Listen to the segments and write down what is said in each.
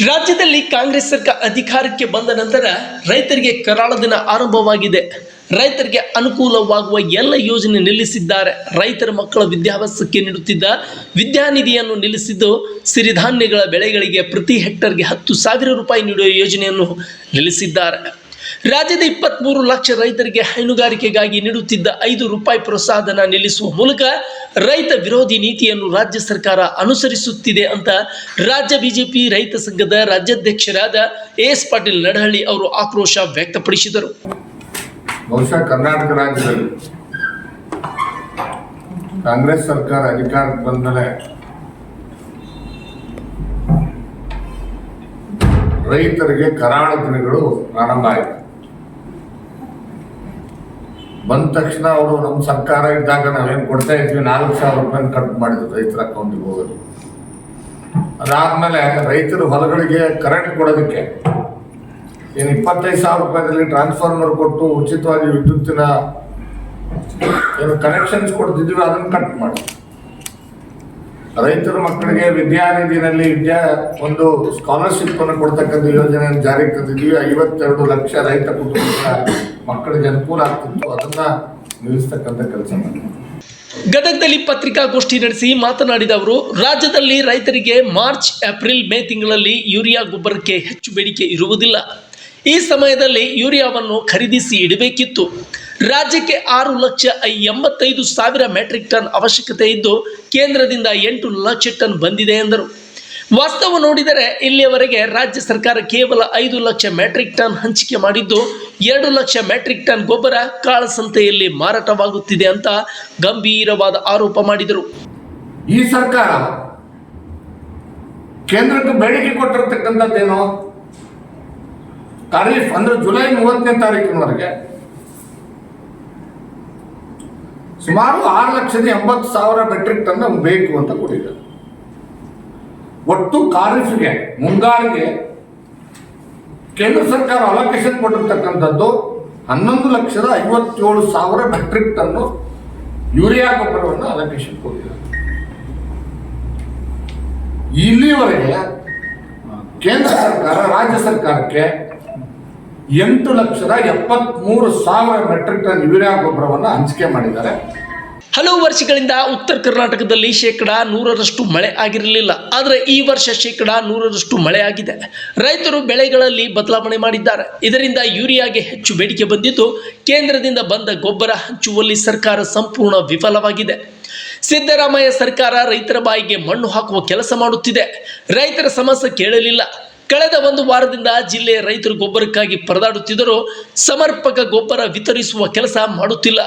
ರಾಜ್ಯದಲ್ಲಿ ಕಾಂಗ್ರೆಸ್ ಸರ್ಕಾರ ಅಧಿಕಾರಕ್ಕೆ ಬಂದ ನಂತರ ರೈತರಿಗೆ ಕರಾಳ ದಿನ ಆರಂಭವಾಗಿದೆ. ರೈತರಿಗೆ ಅನುಕೂಲವಾಗುವ ಎಲ್ಲ ಯೋಜನೆ ನಿಲ್ಲಿಸಿದ್ದಾರೆ. ರೈತರ ಮಕ್ಕಳ ವಿದ್ಯಾಭ್ಯಾಸಕ್ಕೆ ನೀಡುತ್ತಿದ್ದ ವಿದ್ಯಾನಿಧಿಯನ್ನು ನಿಲ್ಲಿಸಿದ್ದು ಸಿರಿಧಾನ್ಯಗಳ ಬೆಳೆಗಳಿಗೆ ಪ್ರತಿ ಹೆಕ್ಟರ್ಗೆ ಹತ್ತು ಸಾವಿರ ರೂಪಾಯಿ ನೀಡುವ ಯೋಜನೆಯನ್ನು ನಿಲ್ಲಿಸಿದ್ದಾರೆ. ರಾಜ್ಯದ ಇಪ್ಪತ್ಮೂರು ಲಕ್ಷ ರೈತರಿಗೆ ಹೈನುಗಾರಿಕೆಗಾಗಿ ನೀಡುತ್ತಿದ್ದ ಐದು ರೂಪಾಯಿ ಪ್ರೋತ್ಸಾಹಧನ ನಿಲ್ಲಿಸುವ ಮೂಲಕ ರೈತ ವಿರೋಧಿ ನೀತಿಯನ್ನು ರಾಜ್ಯ ಸರ್ಕಾರ ಅನುಸರಿಸುತ್ತಿದೆ ಅಂತ ರಾಜ್ಯ ಬಿಜೆಪಿ ರೈತ ಸಂಘದ ರಾಜ್ಯಾಧ್ಯಕ್ಷರಾದ ಎಸ್ ಪಾಟೀಲ್ ನಡಹಳ್ಳಿ ಅವರು ಆಕ್ರೋಶ ವ್ಯಕ್ತಪಡಿಸಿದರು. ಬಹುಶಃ ಕರ್ನಾಟಕ ರಾಜ್ಯದಲ್ಲಿ ಕಾಂಗ್ರೆಸ್ ಸರ್ಕಾರ ಅಧಿಕಾರಕ್ಕೆ ಬಂದಮೇಲೆ ರೈತರಿಗೆ ಕರಾಳ ದಿನಗಳು ಪ್ರಾರಂಭ ಆಯಿತು. ಬಂದ ತಕ್ಷಣ ಅವರು ನಮ್ಮ ಸರ್ಕಾರ ಇದ್ದಾಗ ನಾವೇನು ಕೊಡ್ತಾ ಇದ್ವಿ, ನಾಲ್ಕು ಸಾವಿರ ರೂಪಾಯಿ ಕಟ್ ಮಾಡಿದ್ರು ರೈತರ ಅಕೌಂಟಿಗೆ ಹೋಗೋದು. ಅದಾದ್ಮೇಲೆ ರೈತರು ಹೊಲಗಳಿಗೆ ಕರೆಂಟ್ ಕೊಡೋದಕ್ಕೆ ಏನು ಇಪ್ಪತ್ತೈದು ಸಾವಿರ ರೂಪಾಯಿದಲ್ಲಿ ಟ್ರಾನ್ಸ್ಫಾರ್ಮರ್ ಕೊಟ್ಟು ಉಚಿತವಾಗಿ ವಿದ್ಯುತ್ತಿನ ಏನು ಕನೆಕ್ಷನ್ಸ್ ಕೊಡ್ತಿದ್ವಿ, ಅದನ್ನು ಕಟ್ ಮಾಡಿ ರೈತರ ಮಕ್ಕಳಿಗೆ ವಿದ್ಯಾನಿಧಿನಲ್ಲಿ ವಿದ್ಯಾ ಒಂದು ಸ್ಕಾಲರ್ಶಿಪ್ ಅನ್ನು ಕೊಡ್ತಕ್ಕಂಥ ಯೋಜನೆಯನ್ನು ಜಾರಿಗೆ ತಂದಿದ್ವಿ ಐವತ್ತೆರಡು ಲಕ್ಷ ರೈತ ಕುಟುಂಬಗಳ ಮಕ್ಕಳಿಗೆ ಅನುಕೂಲ ಆಗ್ತಿತ್ತು, ಅದನ್ನ ನಿಲ್ಲಿಸ್ತಕ್ಕಂಥ ಕೆಲಸ ಗದಗದಲ್ಲಿ ಪತ್ರಿಕಾಗೋಷ್ಠಿ ನಡೆಸಿ ಮಾತನಾಡಿದ ಅವರು, ರಾಜ್ಯದಲ್ಲಿ ರೈತರಿಗೆ ಮಾರ್ಚ್, ಏಪ್ರಿಲ್, ಮೇ ತಿಂಗಳಲ್ಲಿ ಯೂರಿಯಾ ಗೊಬ್ಬರಕ್ಕೆ ಹೆಚ್ಚು ಬೇಡಿಕೆ ಇರುವುದಿಲ್ಲ. ಈ ಸಮಯದಲ್ಲಿ ಯೂರಿಯಾವನ್ನು ಖರೀದಿಸಿ ಇಡಬೇಕಿತ್ತು. ರಾಜ್ಯಕ್ಕೆ ಆರು ಲಕ್ಷ ಎಂಬತ್ತೈದು ಸಾವಿರ ಮೆಟ್ರಿಕ್ ಟನ್ ಅವಶ್ಯಕತೆ ಇದ್ದು, ಕೇಂದ್ರದಿಂದ ಎಂಟು ಲಕ್ಷ ಟನ್ ಬಂದಿದೆ ಎಂದರು. ವಾಸ್ತವ ನೋಡಿದರೆ ಇಲ್ಲಿಯವರೆಗೆ ರಾಜ್ಯ ಸರ್ಕಾರ ಕೇವಲ ಐದು ಲಕ್ಷ ಮೆಟ್ರಿಕ್ ಟನ್ ಹಂಚಿಕೆ ಮಾಡಿದ್ದು, ಎರಡು ಲಕ್ಷ ಮೆಟ್ರಿಕ್ ಟನ್ ಗೊಬ್ಬರ ಕಾಳಸಂತೆಯಲ್ಲಿ ಮಾರಾಟವಾಗುತ್ತಿದೆ ಅಂತ ಗಂಭೀರವಾದ ಆರೋಪ ಮಾಡಿದರು. ಈ ಸರ್ಕಾರ ಕೇಂದ್ರಕ್ಕೆ ಬೇಡಿಕೆ ಕೊಟ್ಟಿರತಕ್ಕಂಥದ್ದೇನು? ಖರೀಫ್ ಅಂದ್ರೆ ಜುಲೈ ಮೂವತ್ತನೇ ತಾರೀಕಿನವರೆಗೆ ಸುಮಾರು ಆರು ಲಕ್ಷದ ಎಂಬತ್ತು ಸಾವಿರ ಮೆಟ್ರಿಕ್ ಟನ್ ಬೇಕು ಅಂತ ಕೊಟ್ಟಿದ್ದಾರೆ. ಒಟ್ಟು ಖಾರಿಫ್ಗೆ ಮುಂಗಾರಿಗೆ ಕೇಂದ್ರ ಸರ್ಕಾರ ಅಲೋಕೇಶನ್ ಕೊಟ್ಟಿರ್ತಕ್ಕಂಥದ್ದು ಹನ್ನೊಂದು ಲಕ್ಷದ ಐವತ್ತೇಳು ಸಾವಿರ ಮೆಟ್ರಿಕ್ ಟನ್ನು ಯೂರಿಯಾ ಗೊಬ್ಬರವನ್ನು ಅಲೋಕೇಶನ್ ಕೊಟ್ಟಿದ್ದಾರೆ. ಇಲ್ಲಿವರೆಗೆ ಕೇಂದ್ರ ಸರ್ಕಾರ, ರಾಜ್ಯ ಸರ್ಕಾರಕ್ಕೆ ಎಂಟು ಲಕ್ಷದ ಎಪ್ಪತ್ತ್ಮೂರು ಸಾವಿರ ಮೆಟ್ರಿಕ್ ಟನ್ ಯೂರಿಯಾ ಗೊಬ್ಬರವನ್ನು ಹಂಚಿಕೆ ಮಾಡಿದ್ದಾರೆ. ಹಲವು ವರ್ಷಗಳಿಂದ ಉತ್ತರ ಕರ್ನಾಟಕದಲ್ಲಿ ಶೇಕಡ ನೂರರಷ್ಟು ಮಳೆ ಆಗಿರಲಿಲ್ಲ. ಆದರೆ ಈ ವರ್ಷ ಶೇಕಡ ನೂರರಷ್ಟು ಮಳೆ ಆಗಿದೆ. ರೈತರು ಬೆಳೆಗಳಲ್ಲಿ ಬದಲಾವಣೆ ಮಾಡಿದ್ದಾರೆ. ಇದರಿಂದ ಯೂರಿಯಾಗೆ ಹೆಚ್ಚು ಬೇಡಿಕೆ ಬಂದಿದ್ದು, ಕೇಂದ್ರದಿಂದ ಬಂದ ಗೊಬ್ಬರ ಹಂಚುವಲ್ಲಿ ಸರ್ಕಾರ ಸಂಪೂರ್ಣ ವಿಫಲವಾಗಿದೆ. ಸಿದ್ದರಾಮಯ್ಯ ಸರ್ಕಾರ ರೈತರ ಬಾಯಿಗೆ ಮಣ್ಣು ಹಾಕುವ ಕೆಲಸ ಮಾಡುತ್ತಿದೆ. ರೈತರ ಸಮಸ್ಯೆ ಕೇಳಲಿಲ್ಲ. ಕಳೆದ ಒಂದು ವಾರದಿಂದ ಜಿಲ್ಲೆಯ ರೈತರು ಗೊಬ್ಬರಕ್ಕಾಗಿ ಪರದಾಡುತ್ತಿದ್ದರೂ ಸಮರ್ಪಕ ಗೊಬ್ಬರ ವಿತರಿಸುವ ಕೆಲಸ ಮಾಡುತ್ತಿಲ್ಲ.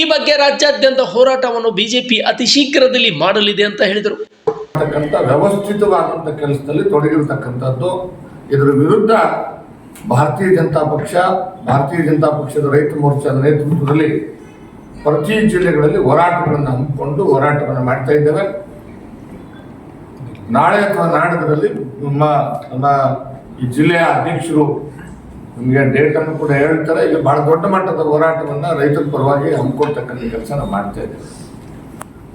ಈ ಬಗ್ಗೆ ರಾಜ್ಯಾದ್ಯಂತ ಹೋರಾಟವನ್ನು ಬಿಜೆಪಿ ಅತಿ ಶೀಘ್ರದಲ್ಲಿ ಮಾಡಲಿದೆ ಅಂತ ಹೇಳಿದರು. ವ್ಯವಸ್ಥಿತವಾದಂಥ ಕೆಲಸದಲ್ಲಿ ತೊಡಗಿರ್ತಕ್ಕಂಥದ್ದು. ಇದರ ವಿರುದ್ಧ ಭಾರತೀಯ ಜನತಾ ಪಕ್ಷ, ಭಾರತೀಯ ಜನತಾ ಪಕ್ಷದ ರೈತ ಮೋರ್ಚಾದ ನೇತೃತ್ವದಲ್ಲಿ ಪ್ರತಿ ಜಿಲ್ಲೆಗಳಲ್ಲಿ ಹೋರಾಟಗಳನ್ನು ಹಮ್ಮಿಕೊಂಡು ಹೋರಾಟವನ್ನು ಮಾಡ್ತಾ ಇದ್ದೇವೆ. ನಾಳೆ ಅಥವಾ ನಾಡದಲ್ಲಿ ನಮ್ಮ ನಮ್ಮ ಈ ಜಿಲ್ಲೆಯ ಅಧ್ಯಕ್ಷರು ನಿಮಗೆ ಡೇಟ್ ಅನ್ನು ಕೂಡ ಹೇಳ್ತಾರೆ. ಇಲ್ಲಿ ಬಹಳ ದೊಡ್ಡ ಮಟ್ಟದ ಹೋರಾಟವನ್ನ ರೈತರ ಪರವಾಗಿ ಹಮ್ಮಿಕೊಳ್ತಕ್ಕಂಥ ಕೆಲಸ ನಾವು ಮಾಡ್ತಾ ಇದ್ದೇವೆ.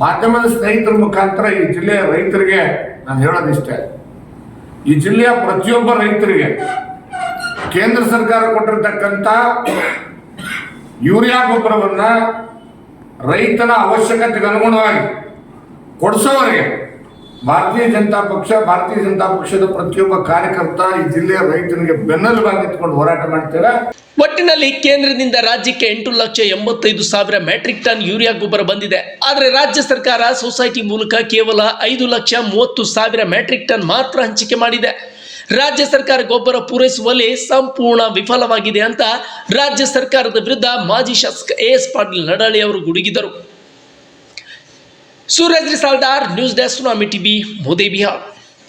ಮಾಧ್ಯಮದ ಸ್ನೇಹಿತರ ಮುಖಾಂತರ ಈ ಜಿಲ್ಲೆಯ ರೈತರಿಗೆ ನಾನು ಹೇಳೋದಿಷ್ಟೇ. ಈ ಜಿಲ್ಲೆಯ ಪ್ರತಿಯೊಬ್ಬ ರೈತರಿಗೆ ಕೇಂದ್ರ ಸರ್ಕಾರ ಕೊಟ್ಟಿರ್ತಕ್ಕಂಥ ಯೂರಿಯಾ ಗೊಬ್ಬರವನ್ನ ರೈತನ ಅವಶ್ಯಕತೆಗೆ ಅನುಗುಣವಾಗಿ ಕೊಡಿಸೋವರೆಗೆ ಭಾರತೀಯ ಜನತಾ ಪಕ್ಷ, ಭಾರತೀಯ ಜನತಾ ಪಕ್ಷದ ಪ್ರತಿಯೊಬ್ಬ ಕಾರ್ಯಕರ್ತ ಈ ಜಿಲ್ಲೆಯ ರೈತನಿಗೆ ಬೆನ್ನೆಲುಬಾಗಿ ಹೋರಾಟ ಮಾಡ್ತೇವೆ ಒಟ್ಟಿನಲ್ಲಿ ಕೇಂದ್ರದಿಂದ ರಾಜ್ಯಕ್ಕೆ ಎಂಟು ಲಕ್ಷ ಎಂಬತ್ತೈದು ಸಾವಿರ ಮೆಟ್ರಿಕ್ ಟನ್ ಯೂರಿಯಾ ಗೊಬ್ಬರ ಬಂದಿದೆ. ಆದರೆ ರಾಜ್ಯ ಸರ್ಕಾರ ಸೊಸೈಟಿ ಮೂಲಕ ಕೇವಲ ಐದು ಲಕ್ಷ ಮೂವತ್ತು ಸಾವಿರ ಮೆಟ್ರಿಕ್ ಟನ್ ಮಾತ್ರ ಹಂಚಿಕೆ ಮಾಡಿದೆ. ರಾಜ್ಯ ಸರ್ಕಾರ ಗೊಬ್ಬರ ಪೂರೈಸುವಲ್ಲಿ ಸಂಪೂರ್ಣ ವಿಫಲವಾಗಿದೆ ಅಂತ ರಾಜ್ಯ ಸರ್ಕಾರದ ವಿರುದ್ಧ ಮಾಜಿ ಶಾಸಕ ಎ ಎಸ್ ಪಾಟೀಲ್ ನಡಾಳಿ ಅವರು ಗುಡುಗಿದರು. सुरेंद्र सालदार न्यूज़ डेस्क नामी टीवी मोदी बिहार।